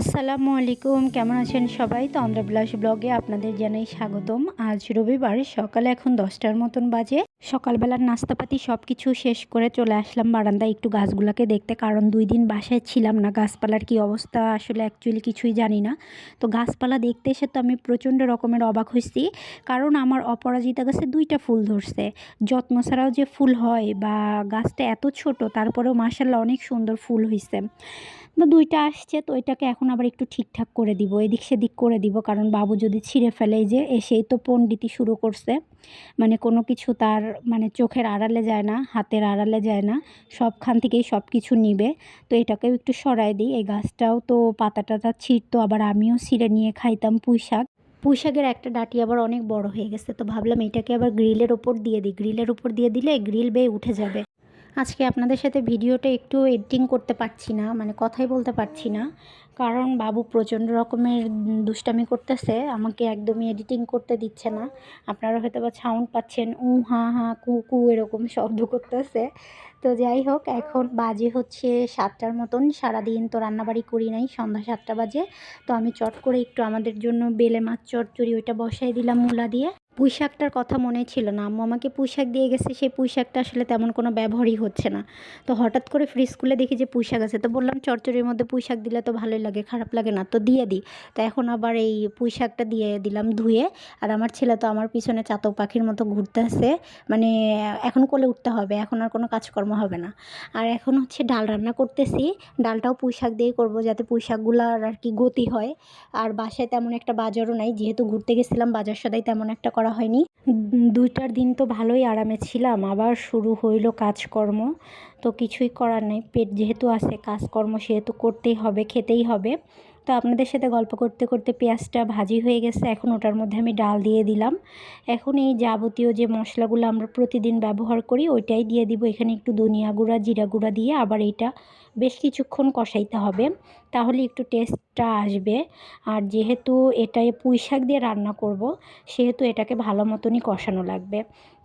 আসসালামু আলাইকুম, কেমন আছেন সবাই? তো অন্ধ্রবিলাস ব্লগে আপনাদের জানাই স্বাগতম। আজ রবিবার, সকালে এখন দশটার মতন বাজে। সকালবেলার নাস্তাপাতি সব কিছু শেষ করে চলে আসলাম বারান্দায়। একটু গাছগুলোকে দেখতে, কারণ দুই দিন বাসায় ছিলাম না। গাছপালার কি অবস্থা আসলে অ্যাকচুয়ালি কিছুই জানি না। তো গাছপালা দেখতে এসে তো আমি প্রচণ্ড রকমের অবাক হয়েছি। কারণ আমার অপরাজিতা গাছে দুইটা ফুল ধরছে। যত্ন ছাড়াও যে ফুল হয় বা গাছটা এত ছোট, তারপরেও মাসাল্লাহ অনেক সুন্দর ফুল হয়েছে তো দুইটা আসছে, তো এটাকে এখন আবার একটু ঠিকঠাক করে দিব, এদিক সেদিক করে দিব। কারণ বাবু যদি ছিঁড়ে ফেলে যে, এসেই তো পণ্ডিতি শুরু করছে। মানে কোনো কিছু তার মানে চোখের আড়ালে যায় না, হাতের আড়ালে যায় না, সবখান থেকেই সব কিছু নিবে। তো এটাকেও একটু সরাই দিই, এই গাছটাও তো পাতা টাতা ছিঁড়তো আবার আমিও ছিঁড়ে নিয়ে খাইতাম পুঁই শাক। পুঁই শাকের একটা ডাঁটি আবার অনেক বড় হয়ে গেছে, তো ভাবলাম এটাকে আবার গ্রিলের ওপর দিয়ে দিই। গ্রিলের ওপর দিয়ে দিলে গ্রিল বেয়ে উঠে যাবে। আজকে আপনাদের সাথে ভিডিওটা একটু এডিটিং করতে পারছি না মানে কথাই বলতে পারছি না। কারণ বাবু প্রচণ্ড রকমের দুষ্টামি করতেছে, আমাকে একদমই এডিটিং করতে দিচ্ছে না। আপনারা হয়তো বা সাউন্ড পাচ্ছেন উ হা হা, কু কু এরকম শব্দ করতেছে। তো যাই হোক, এখন বাজে হচ্ছে সাতটার মতন, সারাদিন তো রান্নাবাড়ি করি নাই, সন্ধ্যা সাতটা বাজে। তো আমি চট করে একটু আমাদের জন্য বেলে মাছ চটচড়ি ওইটা বসাই দিলাম মূলা দিয়ে। পুঁই শাকটার কথা মনে ছিল না। আম্মু আমাকে পুঁই দিয়ে গেছে, সেই পুঁই শাকটা আসলে তেমন কোনো ব্যবহারই হচ্ছে না। তো হঠাৎ করে ফ্রিজ খুলে দেখি যে পুঁই শাক আছে। তো বললাম, চচ্চড়ির মধ্যে পুঁই শাক দিলে তো ভালোই লাগে, খারাপ লাগে না, তো দিয়ে দিই তো এখন আবার এই পুঁই শাকটা দিয়ে দিলাম ধুয়ে। আর আমার ছেলে তো আমার পিছনে চাতক পাখির মতো ঘুরতে আসে। মানে এখন কোলে উঠতে হবে, এখন আর কোনো কাজকর্ম হবে না। আর এখন হচ্ছে ডাল রান্না করতেছি। ডালটাও পুঁই শাক দিয়েই করব যাতে পুঁই আর কি গতি হয়। আর বাসায় তেমন একটা বাজারও নাই, যেহেতু ঘুরতে গেছিলাম, বাজার সদাই তেমন একটা হয়নি। দুইটার দিন তো ভালোই আরামে ছিলাম, আবার শুরু হইল কাজকর্ম, তো কিছুই করার নেই। পেট যেহেতু আছে, কাজকর্ম সেহেতু করতেই হবে, খেতেই হবে। তো আপনাদের সাথে গল্প করতে করতে পেঁয়াজটা ভাজি হয়ে গেছে, এখন ওটার মধ্যে আমি ডাল দিয়ে দিলাম। এখন এই যাবতীয় যে মশলাগুলো আমরা প্রতিদিন ব্যবহার করি, ওইটাই দিয়ে দিব। এখানে একটু ধনিয়া গুঁড়া, জিরা গুঁড়া দিয়ে আবার এইটা বেশ কিছুক্ষণ কষাইতে হবে। তাহলে একটু টেস্টটা আসবে। আর যেহেতু এটাই পুঁই শাক দিয়ে রান্না করব, সেহেতু এটাকে ভালো মতনই কষানো লাগবে।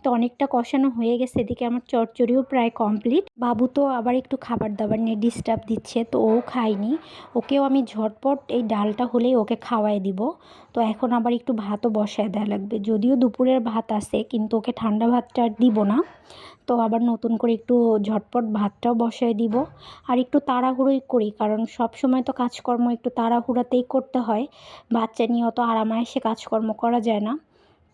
তো অনেকটা কষানো হয়ে গেছে, এদিকে আমার চচ্চড়িও প্রায় কমপ্লিট বাবু তো আবার একটু খাবার দাবার নিয়ে ডিস্টার্ব দিচ্ছে, তো ও খায়নি। ওকেও আমি ঝটপট এই ডালটা হলেই ওকে খাওয়াই দিব। তো এখন আবার একটু ভাতও বসায় দেওয়া লাগবে। যদিও দুপুরের ভাত আছে, কিন্তু ওকে ঠান্ডা ভাতটা আর দিব না। তো আবার নতুন করে একটু ঝটপট ভাতটাও বসায় দিব। আর একটু তাড়াহুড়োই করি, কারণ সব সময় তো কাজকর্ম একটু তাড়াহুড়াতেই করতে হয়। বাচ্চা নিয়ে অত আরামায়েসে কাজকর্ম করা যায় না।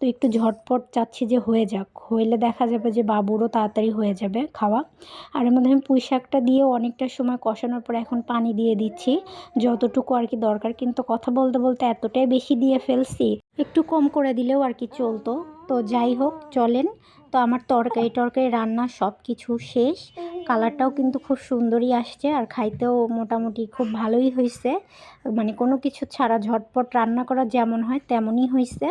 তো একটু ঝটপট চাচ্ছি যে হয়ে যাক। হইলে দেখা যাবে যে বাবুরও তাড়াতাড়ি হয়ে যাবে খাওয়া। আর এর মধ্যে আমি পুঁই শাকটা দিয়েও অনেকটা সময় কষানোর পর এখন পানি দিয়ে দিচ্ছি। যতটুকু আর কি দরকার, কিন্তু কথা বলতে বলতে এতটাই বেশি দিয়ে ফেলছি, একটু কম করে দিলেও আর কি চলতো। তো যাই হোক, চলেন। তো আমার তরকারি টরকারি রান্না সব কিছু শেষ। কালারটাও কিন্তু খুব সুন্দরই আসছে আর খাইতেও মোটামুটি খুব ভালোই হয়েছে মানে কোনো কিছু ছাড়া ঝটপট রান্না করা যেমন হয় তেমনই হয়েছে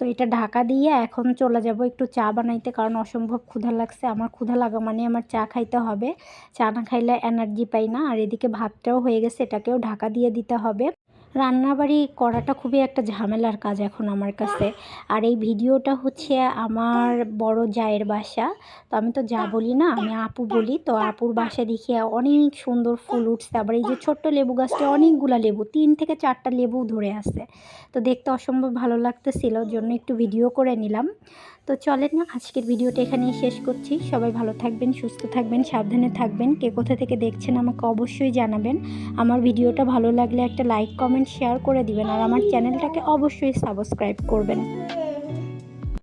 তো এটা ঢাকা দিয়ে এখন চলে যাব একটু চা বানাইতে কারণ অসম্ভব ক্ষুধা লাগছে। আমার ক্ষুধা লাগা মানে আমার চা খাইতে হবে। চা না খাইলে এনার্জি পাই না। আর এদিকে ভাতটাও হয়ে গেছে, এটাকেও ঢাকা দিয়ে দিতে হবে। রান্নাবাড়ি করাটা খুবই একটা ঝামেলার কাজ এখন আমার কাছে। আর এই ভিডিওটা হচ্ছে আমার বড় জায়ের বাসা। তো আমি তো যা বলি না, আমি আপু বলি। তো আপুর বাসা দেখিয়ে অনেক সুন্দর ফুল উঠছে। আবার এই যে ছোট্ট লেবু গাছটা অনেকগুলো লেবু, তিন থেকে চারটা লেবু ধরে আছে। তো দেখতে অসম্ভব ভালো লাগতেছিল জন্য একটু ভিডিও করে নিলাম। তো চলেন না, আজকের ভিডিওটা এখানেই শেষ করছি। সবাই ভালো থাকবেন, সুস্থ থাকবেন, সাবধানে থাকবেন। কে কোথা থেকে দেখছেন আমাকে অবশ্যই জানাবেন। আমার ভিডিওটা ভালো লাগলে একটা লাইক, কমেন্ট, শেয়ার করে দিবেন। আর আমার চ্যানেলটাকে অবশ্যই সাবস্ক্রাইব করবেন।